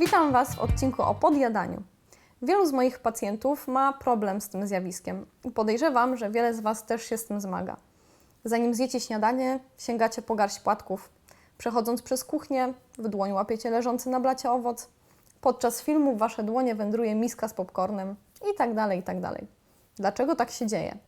Witam Was w odcinku o podjadaniu. Wielu z moich pacjentów ma problem z tym zjawiskiem i podejrzewam, że wiele z Was też się z tym zmaga. Zanim zjecie śniadanie, sięgacie po garść płatków. Przechodząc przez kuchnię, w dłoni łapiecie leżący na blacie owoc. Podczas filmu w Wasze dłonie wędruje miska z popcornem i tak dalej, i tak dalej. Dlaczego tak się dzieje?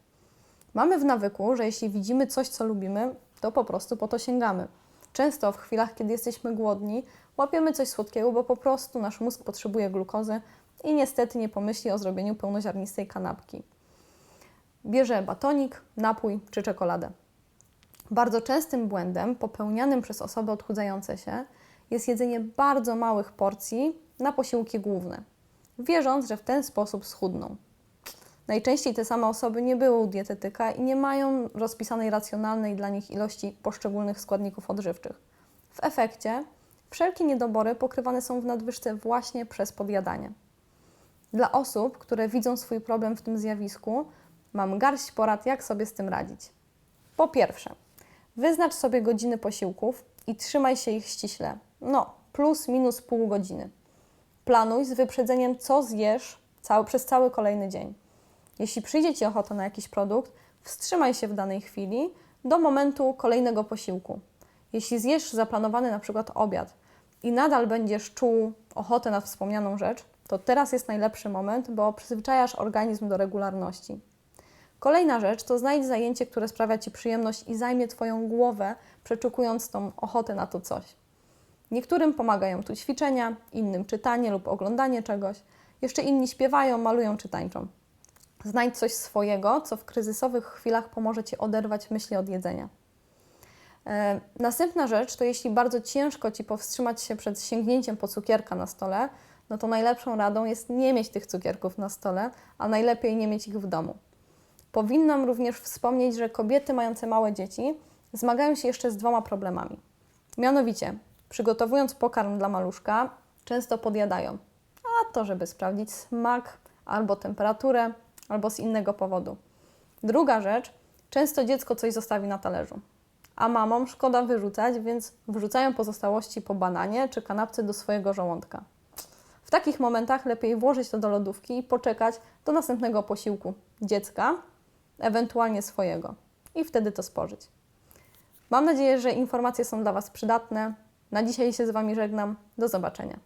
Mamy w nawyku, że jeśli widzimy coś, co lubimy, to po prostu po to sięgamy. Często w chwilach, kiedy jesteśmy głodni, łapiemy coś słodkiego, bo po prostu nasz mózg potrzebuje glukozy i niestety nie pomyśli o zrobieniu pełnoziarnistej kanapki. Bierze batonik, napój czy czekoladę. Bardzo częstym błędem popełnianym przez osoby odchudzające się jest jedzenie bardzo małych porcji na posiłki główne, wierząc, że w ten sposób schudną. Najczęściej te same osoby nie były u dietetyka i nie mają rozpisanej racjonalnej dla nich ilości poszczególnych składników odżywczych. W efekcie wszelkie niedobory pokrywane są w nadwyżce właśnie przez podjadanie. Dla osób, które widzą swój problem w tym zjawisku, mam garść porad, jak sobie z tym radzić. Po pierwsze, wyznacz sobie godziny posiłków i trzymaj się ich ściśle. No, plus minus pół godziny. Planuj z wyprzedzeniem, co zjesz cały, przez cały kolejny dzień. Jeśli przyjdzie Ci ochota na jakiś produkt, wstrzymaj się w danej chwili do momentu kolejnego posiłku. Jeśli zjesz zaplanowany na przykład obiad i nadal będziesz czuł ochotę na wspomnianą rzecz, to teraz jest najlepszy moment, bo przyzwyczajasz organizm do regularności. Kolejna rzecz to znajdź zajęcie, które sprawia Ci przyjemność i zajmie Twoją głowę, przeczukując tą ochotę na to coś. Niektórym pomagają tu ćwiczenia, innym czytanie lub oglądanie czegoś, jeszcze inni śpiewają, malują czy tańczą. Znajdź coś swojego, co w kryzysowych chwilach pomoże Ci oderwać myśli od jedzenia. E, następna rzecz to jeśli bardzo ciężko Ci powstrzymać się przed sięgnięciem po cukierka na stole, no to najlepszą radą jest nie mieć tych cukierków na stole, a najlepiej nie mieć ich w domu. Powinnam również wspomnieć, że kobiety mające małe dzieci zmagają się jeszcze z dwoma problemami. Mianowicie, przygotowując pokarm dla maluszka, często podjadają, a to żeby sprawdzić smak albo temperaturę, albo z innego powodu. Druga rzecz, często dziecko coś zostawi na talerzu, a mamom szkoda wyrzucać, więc wrzucają pozostałości po bananie czy kanapce do swojego żołądka. W takich momentach lepiej włożyć to do lodówki i poczekać do następnego posiłku dziecka, ewentualnie swojego, i wtedy to spożyć. Mam nadzieję, że informacje są dla Was przydatne. Na dzisiaj się z Wami żegnam. Do zobaczenia.